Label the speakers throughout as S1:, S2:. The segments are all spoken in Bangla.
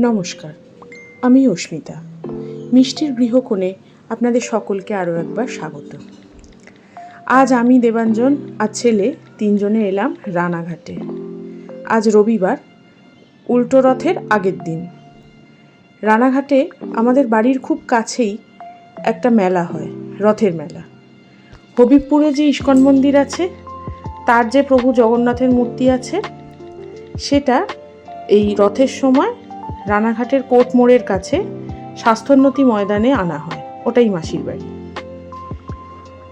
S1: নমস্কার, আমি অস্মিতা। মিষ্টির গৃহকোণে আপনাদের সকলকে আরও একবার স্বাগত। আজ আমি দেবাঞ্জন আর ছেলে তিনজনে এলাম রানাঘাটে। আজ রবিবার, উল্টো রথের আগের দিন। রানাঘাটে আমাদের বাড়ির খুব কাছেই একটা মেলা হয়, রথের মেলা। হবিবপুরে যে ইস্কন মন্দির আছে, তার যে প্রভু জগন্নাথের মূর্তি আছে, সেটা এই রথের সময় রানাঘাটের কোর্ট মোড়ের কাছে স্বাস্থ্যোন্নতি ময়দানে আনা হয়। ওটাই মাসির বাড়ি।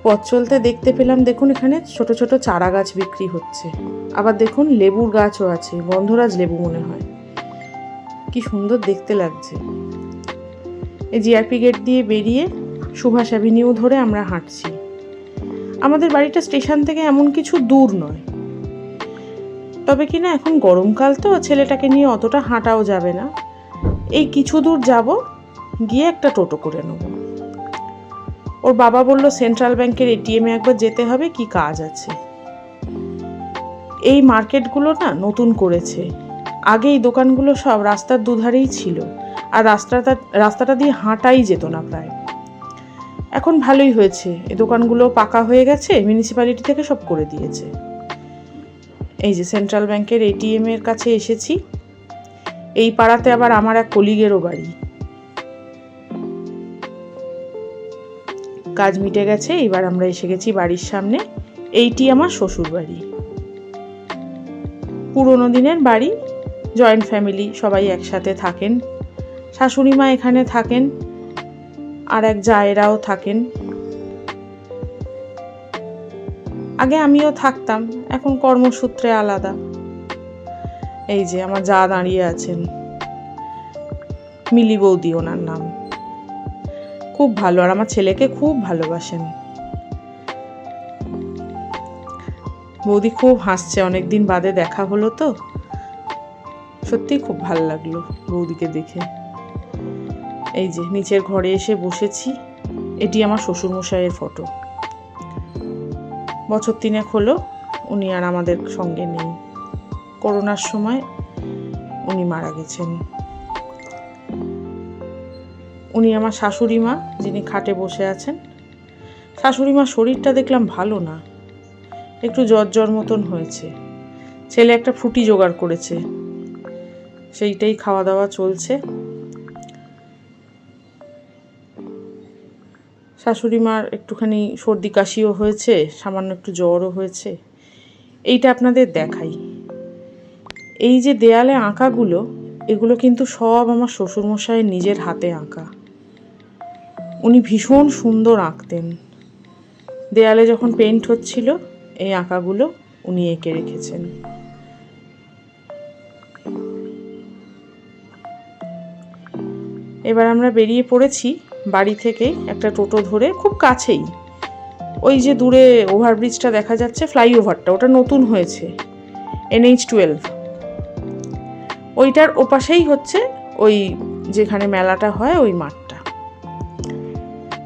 S1: পথ চলতে দেখতে পেলাম, দেখুন এখানে ছোট ছোট চারা গাছ বিক্রি হচ্ছে। আবার দেখুন লেবুর গাছও আছে, গন্ধরাজ লেবু মনে হয়। কি সুন্দর দেখতে লাগছে। এই জিআরপি গেট দিয়ে বেরিয়ে সুভাষ অ্যাভিনিউ ধরে আমরা হাঁটছি। আমাদের বাড়িটা স্টেশন থেকে এমন কিছু দূর নয়। তবে কি না এখন গরমকাল তো, ছেলেটাকে নিয়ে অতটা হাঁটাও যাবে না। এই কিছু দূর যাব, গিয়ে একটা টোটো করে নেব। ওর বাবা বলল সেন্ট্রাল ব্যাংকের এটিএমে একবার যেতে হবে, কি কাজ আছে? এই মার্কেটগুলো না নতুন করেছে। আগে এই দোকানগুলো সব রাস্তার দুধারেই ছিল, আর রাস্তাটা রাস্তাটা দিয়ে হাঁটাই যেত না প্রায়। এখন ভালোই হয়েছে। এই দোকানগুলো পাকা হয়ে গেছে মিউনিসিপ্যালিটি থেকে সব করে দিয়েছে। এই যে সেন্ট্রাল ব্যাংকের এটিএম এর কাছে এসেছি। এই পাড়াতে আবার আমার এক কলিগেরও বাড়ি কাজ মিটে গেছে, এবার আমরা এসে গেছি বাড়ির সামনে। এইটি আমার শ্বশুর বাড়ি। পুরোনো দিনের বাড়ি জয়েন্ট ফ্যামিলি সবাই একসাথে থাকেন। শাশুড়ি মা এখানে থাকেন, আর এক জায়েরাও থাকেন। আগে আমিও থাকতাম, এখন কর্মসূত্রে আলাদা। এই যে আমার যা দাঁড়িয়ে আছেন। মিলি বৌদি, ওনার নাম। খুব ভালো, আর আমার ছেলেকে খুব ভালোবাসেন। বৌদি খুব হাসছে, অনেকদিন বাদে দেখা হলো তো। সত্যি খুব ভালো লাগল বৌদিকে দেখে। এই যে, নিচের ঘরে এসে বসেছি। এটি আমার শ্বশুরমশাইয়ের ফটো। বছর তিনেক হলো, উনি আর আমাদের সঙ্গে নেই। করোনার সময় উনি মারা গেছেন। উনি আমার শাশুড়ি মা, যিনি খাটে বসে আছেন। শাশুড়ি মার শরীরটা দেখলাম ভালো না, একটু জ্বর জ্বর মতন হয়েছে। ছেলে একটা ফ্রুটি জোগাড় করেছে, সেইটাই খাওয়া দাওয়া চলছে। শাশুড়ি মার একটুখানি সর্দি কাশিও হয়েছে, সামান্য একটু জ্বরও হয়েছে। এইটা আপনাদের দেখাই। এই যে দেয়ালে আঁকাগুলো, এগুলো কিন্তু সব আমার শ্বশুরমশাইয়ের নিজের হাতে আঁকা। উনি ভীষণ সুন্দর আঁকতেন। দেয়ালে যখন পেন্ট হচ্ছিল, এই আঁকাগুলো উনি এঁকে রেখেছেন। এবার আমরা বেরিয়ে পড়েছি বাড়ি থেকে একটা টোটো ধরে খুব কাছেই। ওই যে দূরে ওভারব্রিজটা দেখা যাচ্ছে, ফ্লাইওভারটা, ওটা নতুন হয়েছে, এনএইচ টুয়েলভ। ওইটার ওপাশেই হচ্ছে ওই যেখানে মেলাটা হয়, ওই মাঠটা।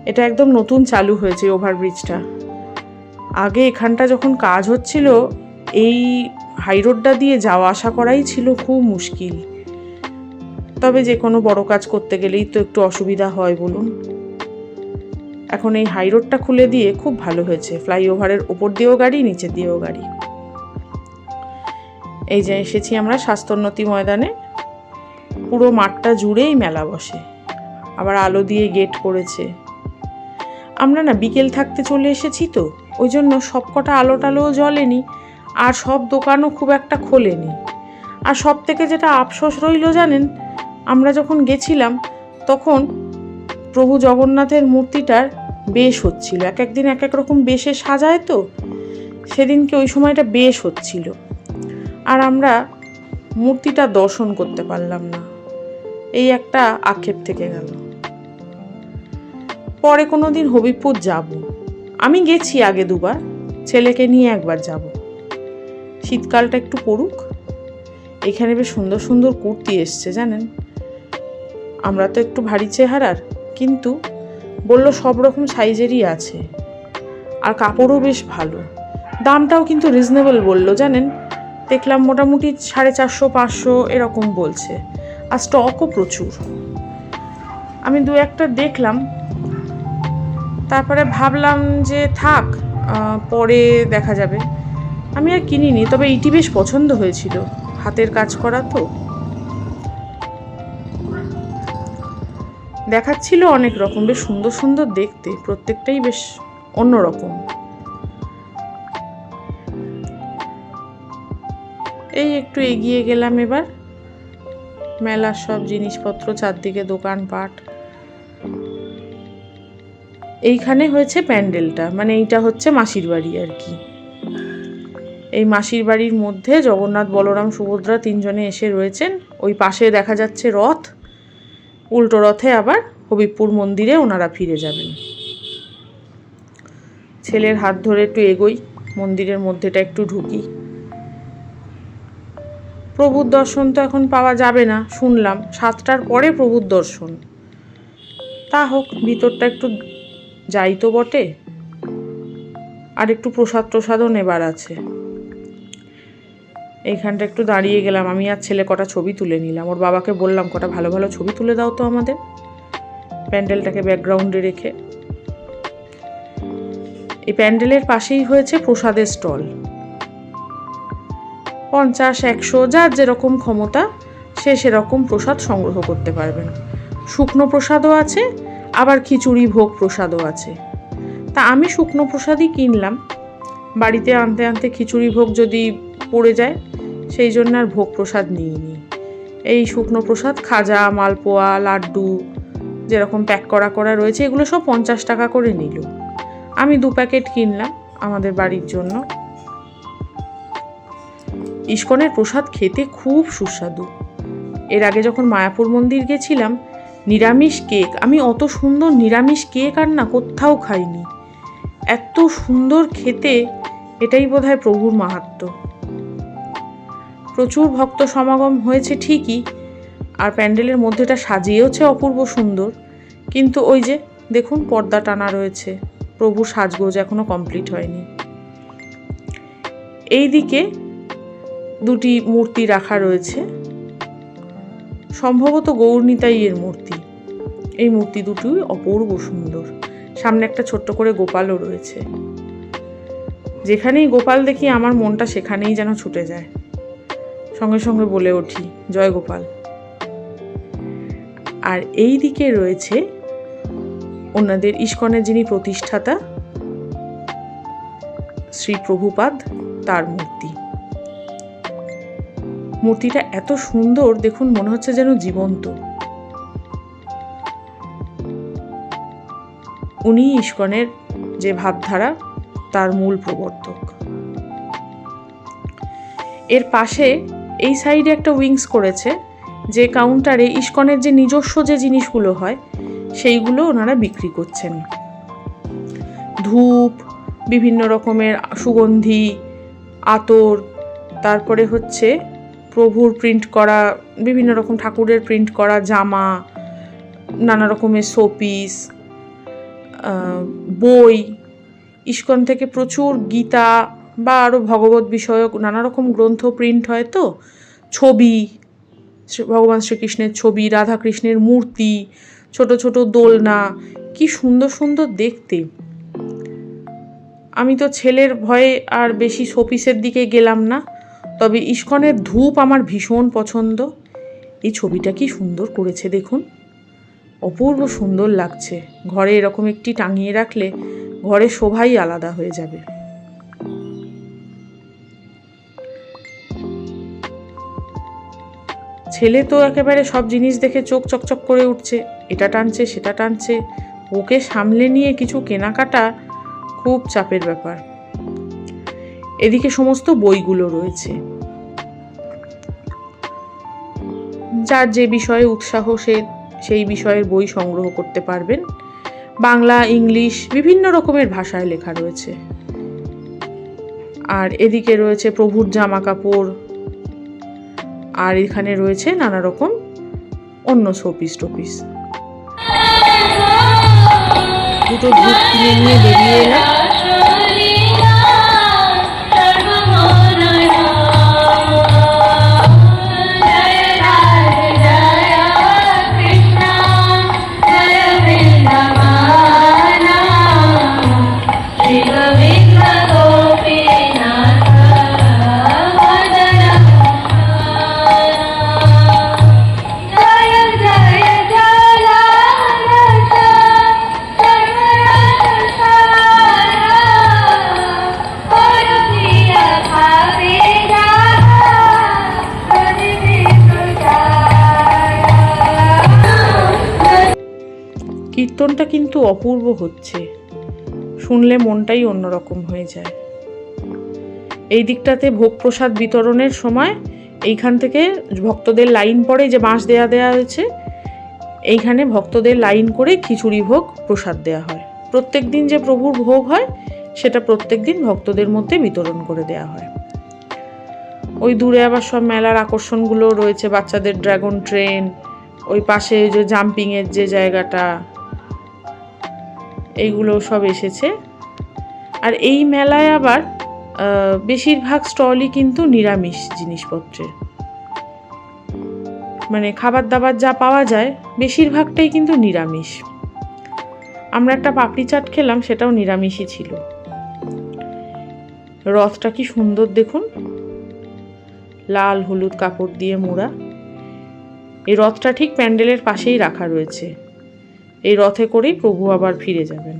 S1: এটা একদম নতুন চালু হয়েছে ওভারব্রিজটা। আগে এখানটা যখন কাজ হচ্ছিল, এই হাইরোডটা দিয়ে যাওয়া আসা করাই ছিল খুব মুশকিল। তবে যে কোনো বড় কাজ করতে গেলেই তো একটু অসুবিধা হয় বলুন। এখন এই হাই রোডটা খুলে দিয়ে খুব ভালো হয়েছে। ফ্লাইওভারের ওপর দিয়েও গাড়ি, নিচে দিয়েও গাড়ি। এই যে এসেছি আমরা স্বাস্থ্যোন্নতি ময়দানে। পুরো মাঠটা জুড়েই মেলা বসে। আবার আলো দিয়ে গেট করেছে আমরা না বিকেল থাকতে চলে এসেছি তো ওই জন্য সব কটা আলো টালোও জ্বলেনি, আর সব দোকানও খুব একটা খোলেনি। আর সব থেকে যেটা আফসোস রইল জানেন, আমরা যখন গেছিলাম, তখন প্রভু জগন্নাথের মূর্তিটার বেশ হচ্ছিল। এক একদিন এক এক রকম বেশে সাজায় তো, সেদিনকে ওই সময়টা বেশ হচ্ছিল। আমরা মূর্তিটা দর্শন করতে পারলাম না। এই একটা আক্ষেপ থেকে গেল। পরে কোনো দিন হবিবপুর যাব। আমি গেছি আগে দুবার, ছেলেকে নিয়ে একবার যাব। শীতকালটা একটু পড়ুক। এখানে বেশ সুন্দর সুন্দর কুর্তি এসছে, জানেন? আমরা তো একটু ভারী চেহারার, কিন্তু বলল সব রকম সাইজেরই আছে। আর কাপড়ও বেশ ভালো। দামটাও কিন্তু রিজনেবল বলল, জানেন? দেখলাম মোটামুটি সাড়ে চারশো, পাঁচশো এরকম বলছে। আর স্টকও প্রচুর। আমি দু একটা দেখলাম। তারপরে ভাবলাম যে থাক পরে দেখা যাবে। আমি আর কিনিনি, তবে এইটি বেশ পছন্দ হয়েছিল। হাতের কাজ করা তো। দেখাচ্ছিল অনেক রকম, বেশ সুন্দর সুন্দর দেখতে, প্রত্যেকটাই বেশ অন্যরকম। এই একটু এগিয়ে গেলাম এবার। মেলার সব জিনিসপত্র, চারদিকে দোকানপাট। এইখানে হয়েছে প্যান্ডেলটা মানে এইটা হচ্ছে মাসির বাড়ি আর কি। এই মাসির বাড়ির মধ্যে জগন্নাথ, বলরাম, সুভদ্রা তিনজনে এসে রয়েছেন। ওই পাশে দেখা যাচ্ছে রথ। উল্টো রথে আবার হবিবপুর মন্দিরে ওনারা ফিরে যাবেন। ছেলের হাত ধরে একটু এগোই, মন্দিরের মধ্যেটা একটু ঢুকি। প্রভুর দর্শন তো এখন পাওয়া যাবে না, শুনলাম। সাতটার পরে প্রভুর দর্শন। তা হোক, ভিতরটা একটু যাই তো বটে। আর একটু প্রসাদ প্রসাদও নেবার আছে। এইখানটা একটু দাঁড়িয়ে গেলাম। আমি আর ছেলে কটা ছবি তুলে নিলাম। ওর বাবাকে বললাম, কটা ভালো ভালো ছবি তুলে দাও তো আমাদের। প্যান্ডেলটাকে ব্যাকগ্রাউন্ডে রেখে। এই প্যান্ডেলের পাশেই হয়েছে প্রসাদের স্টল। পঞ্চাশ, একশো, যার যেরকম ক্ষমতা, সে সেরকম প্রসাদ সংগ্রহ করতে পারবেন শুকনো প্রসাদও আছে, আবার খিচুড়ি ভোগ প্রসাদও আছে। তা আমি শুকনো প্রসাদই কিনলাম। বাড়িতে আনতে আনতে খিচুড়ি ভোগ যদি পড়ে যায়, সেই জন্য আর ভোগ প্রসাদ নিইনি। এই শুকনো প্রসাদ, খাজা, মালপোয়া, লাড্ডু, যেরকম প্যাক করা করা রয়েছে, এগুলো সব পঞ্চাশ টাকা করে নিল। আমি দু প্যাকেট কিনলাম আমাদের বাড়ির জন্য। ইস্কনের প্রসাদ খেতে খুব সুস্বাদু। এর আগে যখন মায়াপুর মন্দির গেছিলাম, নিরামিষ কেক, আমি অত সুন্দর নিরামিষ কেক আর না কোথাও খাইনি। এত সুন্দর খেতে, এটাই বোধহয় প্রভুর মাহাত্ম্য। প্রচুর ভক্ত সমাগম হয়েছে ঠিকই, আর প্যান্ডেলের মধ্যেটা সাজিয়েওছে অপূর্ব সুন্দর। কিন্তু ওই যে, দেখুন পর্দা টানা রয়েছে, প্রভুর সাজগোজ এখনও কমপ্লিট হয়নি। এই দিকে দুটি মূর্তি রাখা রয়েছে। সম্ভবত গৌরনিতাইয়ের মূর্তি। এই মূর্তি দুটোই অপূর্ব সুন্দর। সামনে একটা ছোট্ট করে গোপালও রয়েছে। যেখানেই গোপাল দেখি, আমার মনটা সেখানেই যেন ছুটে যায়। সঙ্গে সঙ্গে বলে উঠি জয় গোপাল। আর এই দিকে রয়েছে ওনাদের ইস্কনের যিনি প্রতিষ্ঠাতা, শ্রী প্রভুপাদ, তার মূর্তি। মূর্তিটা এত সুন্দর, দেখুন মনে হচ্ছে যেন জীবন্ত। উনি ইস্কনের যে ভাবধারা, তার মূল প্রবর্তক। এর পাশে এই সাইডে একটা উইংস করেছে, যে কাউন্টারে ইস্কনের যে নিজস্ব যে জিনিসগুলো হয়, সেইগুলো ওনারা বিক্রি করছেন। ধূপ, বিভিন্ন রকমের সুগন্ধি, আতর, তারপরে হচ্ছে প্রভুর প্রিন্ট করা, বিভিন্ন রকম ঠাকুরের প্রিন্ট করা জামা, নানা রকমের শোপিস বই, ইস্কন থেকে প্রচুর গীতা বা আরও ভগবত বিষয়ক নানা রকম গ্রন্থ প্রিন্ট হয় তো। ছবি ভগবান শ্রীকৃষ্ণের ছবি, রাধাকৃষ্ণের মূর্তি, ছোট ছোট দোলনা, কি সুন্দর সুন্দর দেখতে। আমি তো ছেলের ভয়ে আর বেশি শোপিসের দিকে গেলাম না। তবে ইস্কনের ধূপ আমার ভীষণ পছন্দ। এই ছবিটা কি সুন্দর করেছে দেখুন। অপূর্ব সুন্দর লাগছে। ঘরে এরকম একটি টাঙিয়ে রাখলে ঘরের শোভাই আলাদা হয়ে যাবে। ছেলে তো একেবারে সব জিনিস দেখে চোখ চকচক করে উঠছে। এটা টানছে, সেটা টানছে। ওকে সামলে নিয়ে কিছু কেনাকাটা খুব চাপের ব্যাপার। এদিকে সমস্ত বইগুলো রয়েছে। যার যে বিষয়ে উৎসাহ, সে, সেই বিষয়ের বই সংগ্রহ করতে পারবেন। বাংলা, ইংলিশ, বিভিন্ন রকমের ভাষায় লেখা রয়েছে। আর এদিকে রয়েছে প্রভুর জামা কাপড় আর এখানে রয়েছে নানা রকম অন্য শোপিস টোপিস। দুটো ধূপ কিনে নিয়ে বেরিয়ে এলাম। কীর্তনটা কিন্তু অপূর্ব হচ্ছে। শুনলে মনটাই অন্যরকম হয়ে যায়। এই দিকটাতে ভোগ প্রসাদ বিতরণের সময় এইখান থেকে ভক্তদের লাইন পড়ে যে বাঁশ দেয়া দেয়া হয়েছে, এইখানে ভক্তদের লাইন করে খিচুড়ি ভোগ প্রসাদ দেয়া হয়। প্রত্যেক দিন যে প্রভুর ভোগ হয়, সেটা প্রত্যেক দিন ভক্তদের মধ্যে বিতরণ করে দেয়া হয়। ওই দূরে আবার সব মেলার আকর্ষণগুলো রয়েছে, বাচ্চাদের ড্রাগন ট্রেন, ওই পাশে যে জাম্পিংয়ের যে জায়গাটা এইগুলো সব এসেছে। আর এই মেলায় আবার বেশিরভাগ স্টলই কিন্তু নিরামিষ জিনিসপত্রের। মানে খাবার দাবার যা পাওয়া যায়, বেশিরভাগটাই কিন্তু নিরামিষ। আমরা একটা পাপড়ি চাট খেলাম, সেটাও নিরামিষই ছিল। রথটা কি সুন্দর দেখুন। লাল হলুদ কাপড় দিয়ে মোড়া। এই রথটা ঠিক প্যান্ডেলের পাশেই রাখা রয়েছে। এই রথে করেই প্রভু আবার ফিরে যাবেন।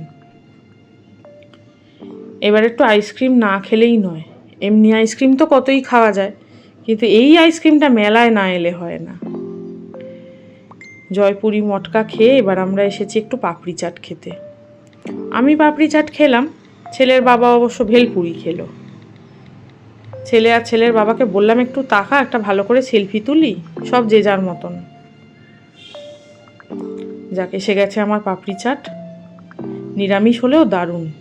S1: এবার একটু আইসক্রিম না খেলেই নয়। এমনি আইসক্রিম তো কতই খাওয়া যায়, কিন্তু এই আইসক্রিমটা মেলায় না এলে হয় না। জয়পুরি মটকা খেয়ে এবার আমরা এসেছি একটু পাপড়ি চাট খেতে। আমি পাপড়ি চাট খেলাম, ছেলের বাবা অবশ্য ভেলপুরি খেলো। ছেলে আর ছেলের বাবাকে বললাম, একটু তাকা, একটা ভালো করে সেলফি তুলি, সব যে যার মতন। যাকে এসে গেছে আমার পাপড়ি চাট। নিরামিষ হলেও দারুণ।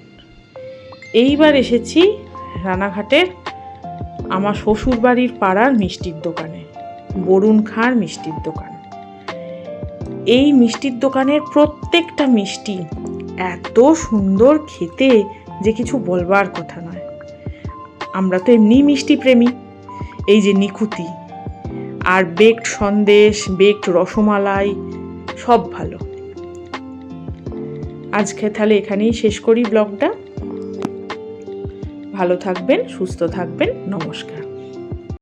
S1: এইবার এসেছি রানাঘাটের আমার শ্বশুর বাড়ির পাড়ার মিষ্টির দোকানে, বরুণ খাঁর মিষ্টির দোকান। এই মিষ্টির দোকানের প্রত্যেকটা মিষ্টি এত সুন্দর খেতে যে কিছু বলবার কথা নয়। আমরা তো এমনি মিষ্টি প্রেমী। এই যে নিখুতি আর বেকড সন্দেশ বেকড রসমালাই সব ভালো। আজকে তাহলে এখানেই শেষ করি ব্লগটা। ভালো থাকবেন সুস্থ থাকবেন নমস্কার।